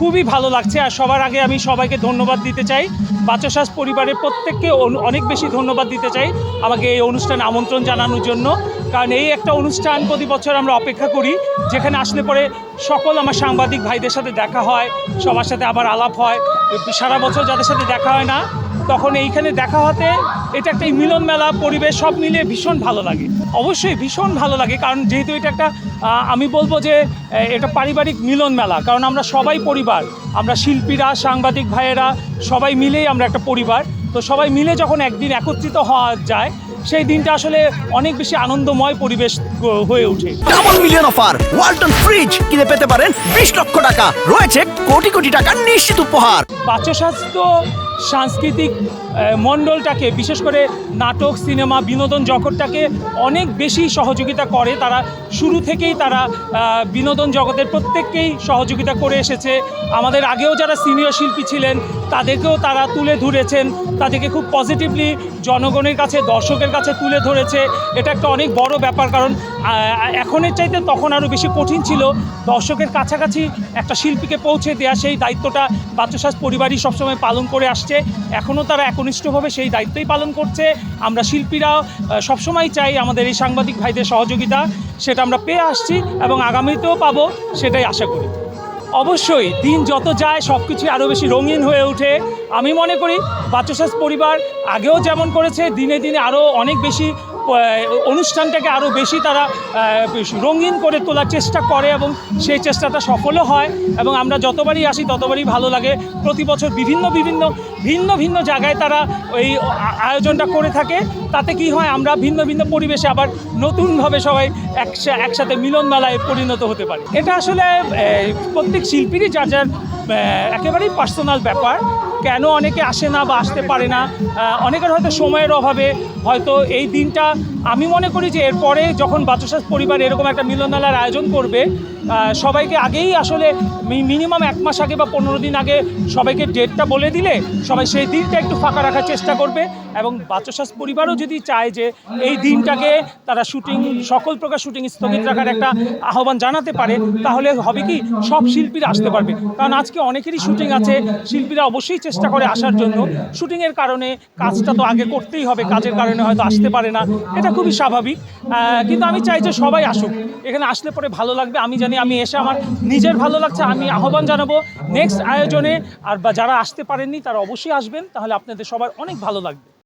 খুবই ভালো লাগছে আর সবার আগে আমি সবাইকে ধন্যবাদ দিতে চাই। বাচ্চাশ্বাস পরিবারের প্রত্যেককে অন- অনেক বেশি ধন্যবাদ দিতে চাই আমাকে এই অনুষ্ঠান আমন্ত্রণ জানানোর জন্য। কারণ এই একটা অনুষ্ঠান প্রতি বছর আমরা অপেক্ষা করি, যেখানে আসলে পরে সকল আমার সাংবাদিক ভাইদের সাথে দেখা হয়, সবার সাথে আবার আলাপ হয়। সারা বছর যাদের সাথে দেখা হয় না তখন এইখানে দেখা হতে এটা একটা মিলন মেলা পরিবেশ সব মিলিয়ে ভীষণ ভালো লাগে। অবশ্যই ভীষণ ভালো লাগে কারণ যেহেতু এটা একটা আমি বলব যে এটা পারিবারিক মিলন মেলা কারণ আমরা সবাই পরিবার। আমরা শিল্পীরা সাংবাদিক ভাইয়েরা সবাই মিলেই আমরা একটা পরিবার। তো সবাই মিলে যখন একদিন একত্রিত হওয়া যায় সেই দিনটা আসলে অনেক বেশি আনন্দময় পরিবেশ হয়ে ওঠে। Double million offer Walton fridge কিনে পেতে পারেন বিশ লক্ষ টাকা। রয়েছে কোটি কোটি টাকার নিশ্চিত উপহার। বাচ্চা স্বাস্থ্য সাংস্কৃতিক মণ্ডলটাকে, বিশেষ করে নাটক, সিনেমা, বিনোদন জগৎটাকে অনেক বেশি সহযোগিতা করে। তারা শুরু থেকেই তারা বিনোদন জগতের প্রত্যেককেই সহযোগিতা করে এসেছে। আমাদের আগেও যারা সিনিয়র শিল্পী ছিলেন, তাদেরকেও তারা তুলে ধরেছেন। তাদেরকে খুব পজিটিভলি জনগণের কাছে, দর্শকের কাছে তুলে ধরেছে। এটা একটা অনেক বড় ব্যাপার, কারণ এখনের চাইতে তখন আরও বেশি কঠিন ছিল। দর্শকের কাছাকাছি একটা শিল্পীকে পৌঁছে দেওয়া সেই দায়িত্বটা বাচ্চাশ্বাস পরিবারই সবসময় পালন করে আসছে। এখনও তারা একনিষ্ঠভাবে সেই দায়িত্বই পালন করছে। আমরা শিল্পীরা সবসময় চাই আমাদের এই সাংবাদিক ভাইদের সহযোগিতা, সেটা আমরা পেয়ে আসছি এবং আগামীতেও পাবো সেটাই আশা করি। অবশ্যই দিন যত যায় সব কিছু আরও বেশি রঙিন হয়ে ওঠে। আমি মনে করি বাচ্চাশ্বাস পরিবার আগেও যেমন করেছে, দিনে দিনে আরও অনেক বেশি অনুষ্ঠানটাকে আরও বেশি তারা রঙিন করে তোলার চেষ্টা করে এবং সেই চেষ্টাটা সফলও হয় এবং আমরা যতবারই আসি ততবারই ভালো লাগে। প্রতি বছর বিভিন্ন বিভিন্ন, ভিন্ন ভিন্ন জায়গায় তারা আ- আয়োজনটা করে থাকে। তাতে কি হয়, আমরা ভিন্ন ভিন্ন পরিবেশে আবার নতুনভাবে সবাই একসা, একসাথে মিলন মেলায় পরিণত হতে পারি। এটা আসলে প্রত্যেক শিল্পীরই যার যার একেবারেই পার্সোনাল ব্যাপার। কেন অনেকে আসে না বা আসতে পারে না? অনেকের হয়তো সময়ের অভাবে হয়তো এই দিনটা আমি মনে করি যে এরপরে যখন বাচ্চাশ্বাস পরিবার এরকম একটা মিলন মেলার আয়োজন করবে সবাইকে আগেই আসলে মিনিমাম এক মাস আগে বা পনেরো দিন আগে সবাইকে ডেটটা বলে দিলে সবাই সেই দিনটা একটু ফাঁকা রাখার চেষ্টা করবে এবং বাচ্চাশ্বাস পরিবারও যদি চায় যে এই দিনটাকে তারা শুটিং, সকল প্রকার শুটিং স্থগিত রাখার একটা আহ্বান জানাতে পারে, তাহলে হবে কি সব শিল্পীরা আসতে পারবে। কারণ আজকে অনেকেরই শুটিং আছে, শিল্পীরা অবশ্যই চেষ্টা করে আসার জন্য। শুটিংয়ের কারণে কাজটা তো আগে করতেই হবে, কাজের কারণে হয়তো আসতে পারে না। এটা খুবই স্বাভাবিক। কিন্তু আমি চাই যে সবাই আসুক। এখানে আসলে পরে ভালো লাগবে। আমি জানি আমি এসে আমার নিজের ভালো লাগছে, আমি আহ্বান জানাব নেক্সট আয়োজনে। আর যারা আসতে পারেননি, তারা অবশ্যই আসবেন। তাহলে আপনাদের সবার অনেক ভালো লাগবে।